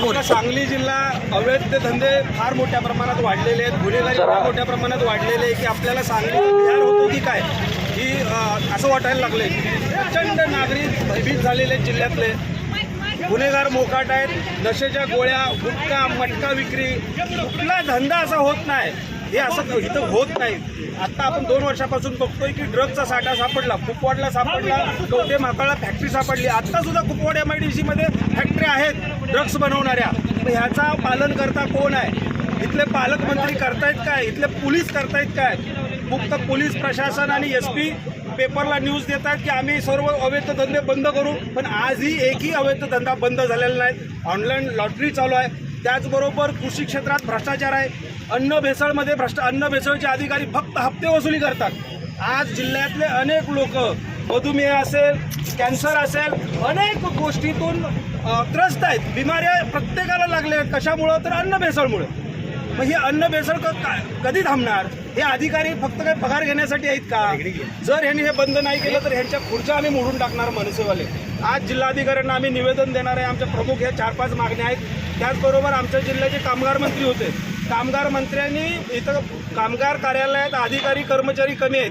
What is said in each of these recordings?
आपला सांगली जिल्हा अवैध धंदे फार मोठ्या प्रमाणात वाढलेले आहेत. गुन्हेगारी फार मोठ्या प्रमाणात वाढलेले आहे की आपल्याला सांगली बिहार होतो की काय? की अं, असं वाटायला लागले प्रचंड नागरिक भयभीत झालेले आहेत जिल्ह्यातले. गुन्हेगार मोकाट आहेत. नशेच्या गोळ्या गुटखा मटका विक्री. कुठला धंदा असा होत नाही. हे असं इथं होत नाही. आता आपण दोन वर्षापासून बघतोय की ड्रगचा साठा सापडला कुपवाडला सापडला कवटे माकाळला फॅक्टरी सापडली. आता सुद्धा कुपवाड एम आय डी सीमध्ये फॅक्टरी आहेत ड्रग्स बनवणाऱ्या. ह्याचा पालन करता कोण आहे? इथले पालकमंत्री करतायत काय? इथले पोलीस करतायत काय? फक्त पोलीस प्रशासन आणि एस पी पेपरला न्यूज देतात की आम्ही सर्व अवैध धंदे बंद करू. पण आजही एकही अवैध धंदा बंद झालेला नाही. ऑनलाईन लॉटरी चालू आहे. त्याचबरोबर कृषी क्षेत्रात भ्रष्टाचार आहे. अन्न भेसळमध्ये भ्रष्ट अन्न भेसळचे अधिकारी फक्त हप्ते वसुली करतात. आज जिल्ह्यातले अनेक लोक मधुमेह असेल कॅन्सर असेल अनेक गोष्टीतून त्रस्त आहेत. बिमाऱ्या प्रत्येकाला लागल्या आहेत. कशामुळं? तर अन्न भेसळमुळे. मग ही अन्न भेसळ क- का- कधी थांबणार? हे अधिकारी फक्त काय पगार घेण्यासाठी आहेत का? जर ह्यांनी हे बंद नाही केलं तर ह्यांच्या खुर्च्या आम्ही मोडून टाकणार मनसेवाले. आज जिल्हाधिकाऱ्यांना आम्ही निवेदन देणार आहे आमच्या प्रमुख ह्या चार पाच मागण्या आहेत. त्याचबरोबर आमच्या जिल्ह्याचे कामगार मंत्री होते. कामगार मंत्र्यांनी इथं कामगार कार्यालयात अधिकारी कर्मचारी कमी आहेत.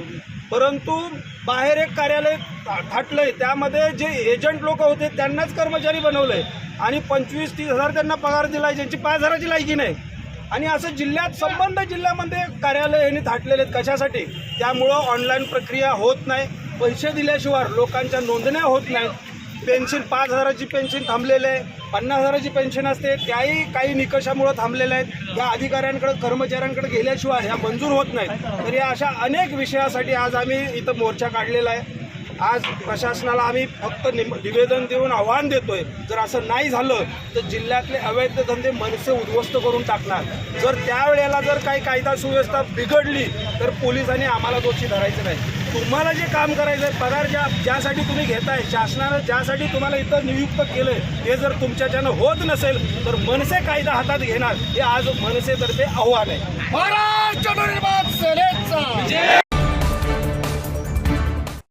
परंतु बाहेर एक कार्यालय था- थाटलंय. त्यामध्ये जे एजंट लोक होते त्यांनाच कर्मचारी बनवलंय. आणि पंचवीस तीस हजार त्यांना पगार दिलाय ज्यांची पाच हजाराची लायकी नाही. आणि असं जिल्ह्यात संबंध जिल्ह्यामध्ये कार्यालय यांनी थाटलेले आहेत. कशासाठी? त्यामुळं ऑनलाईन प्रक्रिया होत नाही. पैसे दिल्याशिवाय लोकांच्या नोंदण्या होत नाहीत. पेन्शन पाच हजाराची पेन्शन थांबलेली आहे. पन्नास हजाराची पेन्शन असते. त्याही काही निकषामुळं थांबलेल्या आहेत. या अधिकाऱ्यांकडे कर्मचाऱ्यांकडे गेल्याशिवाय ह्या मंजूर होत नाहीत. तर या अशा अनेक विषयासाठी आज आम्ही इथं मोर्चा काढलेला आहे. आज प्रशासनाला आम्ही फक्त निम- निवेदन देऊन आव्हान देतोय. जर असं नाही झालं तर जिल्ह्यातले अवैध धंदे मनसे उद्ध्वस्त करून टाकणार. जर त्यावेळेला जर काही कायदा सुव्यवस्था बिघडली तर पोलिसांनी आम्हाला दोषी धरायचं नाही. तुम्हाला जे काम करायचं आहे पगार ज्या ज्यासाठी तुम्ही घेताय शासनानं ज्यासाठी तुम्हाला इथं नियुक्त केलंय हे जर तुमच्याच्यानं होत नसेल तर मनसे कायदा हातात घेणार हे आज मनसेतर्फे आव्हान आहे. महाराष्ट्र